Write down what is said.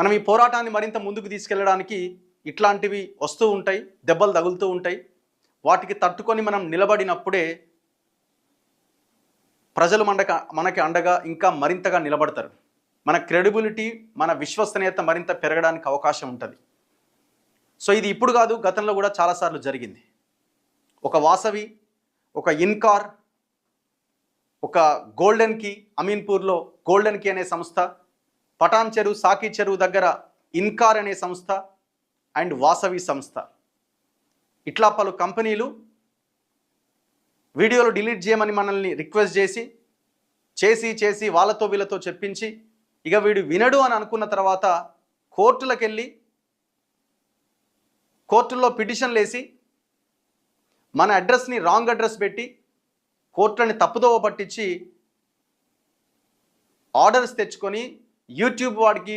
మనం ఈ పోరాటాన్ని మరింత ముందుకు తీసుకెళ్ళడానికి ఇట్లాంటివి వస్తూ ఉంటాయి దెబ్బలు తగులుతూ ఉంటాయి. వాటికి తట్టుకొని మనం నిలబడినప్పుడే ప్రజలు మనక మనకి అండగా ఇంకా మరింతగా నిలబడతారు. మన క్రెడిబిలిటీ మన విశ్వసనీయత మరింత పెరగడానికి అవకాశం ఉంటుంది. సో ఇది ఇప్పుడు కాదు గతంలో కూడా చాలాసార్లు జరిగింది. ఒక వాసవి ఒక ఇన్కార్ ఒక గోల్డెన్ కీ అమీన్పూర్లో గోల్డెన్ కీ అనే సంస్థ పటాన్ చెరువు సాకి చెరువు దగ్గర ఇన్కార్ అనే సంస్థ అండ్ వాసవి సంస్థ. ఇట్లా పలు కంపెనీలు వీడియోలు డిలీట్ చేయమని మనల్ని రిక్వెస్ట్ చేసి చేసి చేసి వాళ్ళతో వీళ్ళతో చెప్పించి ఇక వీడు వినడు అని అనుకున్న తర్వాత కోర్టులకు వెళ్ళి కోర్టుల్లో పిటిషన్లు వేసి మన అడ్రస్ని రాంగ్ అడ్రస్ పెట్టి కోర్టులని తప్పుదోవ పట్టించి ఆర్డర్స్ తెచ్చుకొని యూట్యూబ్ వాడికి